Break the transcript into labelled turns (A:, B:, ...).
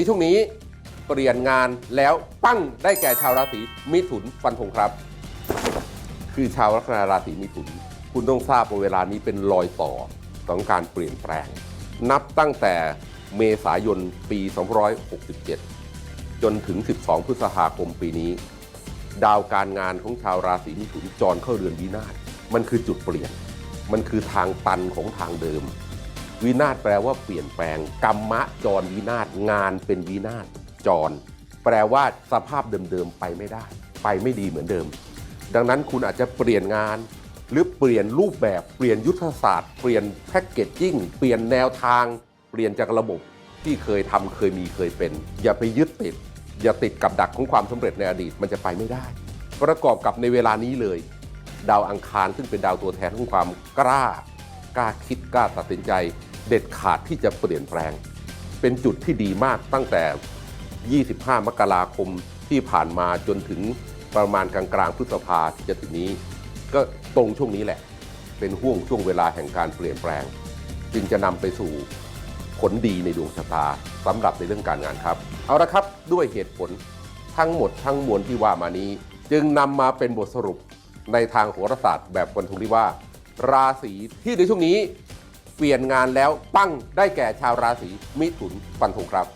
A: ในช่วงนี้เปลี่ยนงานแล้วปั้งได้แก่ชาวราศีมิถุนฟันธงครับ คือชาวลัคนาราศีมิถุน คุณต้องทราบว่าเวลานี้เป็นรอยต่อของการเปลี่ยนแปลง นับตั้งแต่เมษายนปี 2567 จนถึง 12 พฤษภาคมปีนี้ ดาวการงานของชาวราศีมิถุนจรเข้าเรือนวินาศมันคือจุดเปลี่ยน มันคือทางตันของทางเดิม วินาศแปลว่าเปลี่ยนแปลง กรรมะจรวินาศงานเป็นวินาศจร แปลว่าสภาพเดิมๆไปไม่ได้ ไปไม่ดีเหมือนเดิม ดังนั้นคุณอาจจะเปลี่ยนงานหรือเปลี่ยนรูปแบบเปลี่ยนยุทธศาสตร์เปลี่ยนแพ็กเกจจิ้งเปลี่ยนแนวทาง เปลี่ยนจากระบบที่เคยทำเคยมีเคยเป็น อย่าไปยึดติด อย่าติดกับดักของความสำเร็จในอดีตมันจะไปไม่ได้ ประกอบกับในเวลานี้เลย ดาวอังคารซึ่งเป็นดาวตัวแทนของความกล้ากล้าคิดกล้าตัดสินใจ เด็ดขาดที่จะเปลี่ยนแปลง เป็นจุดที่ดีมากตั้งแต่ 25 มกราคมที่ผ่านมาจนถึงประมาณกลางกลางพฤษภาที่จะถึงนี้ ก็ตรงช่วงนี้แหละ เป็นห่วงช่วงเวลาแห่งการเปลี่ยนแปลง จึงจะนำไปสู่ผลดีในดวงชะตาสำหรับในเรื่องการงานครับ เอาละครับด้วยเหตุผลทั้งหมดทั้งมวลที่ว่ามานี้ จึงนำมาเป็นบทสรุปในทางโหราศาสตร์แบบฟันธงที่ว่า ราศีที่ในช่วงนี้ เปลี่ยนงานแล้วปั้งได้แก่ชาวราศีมิถุนฟันธงครับ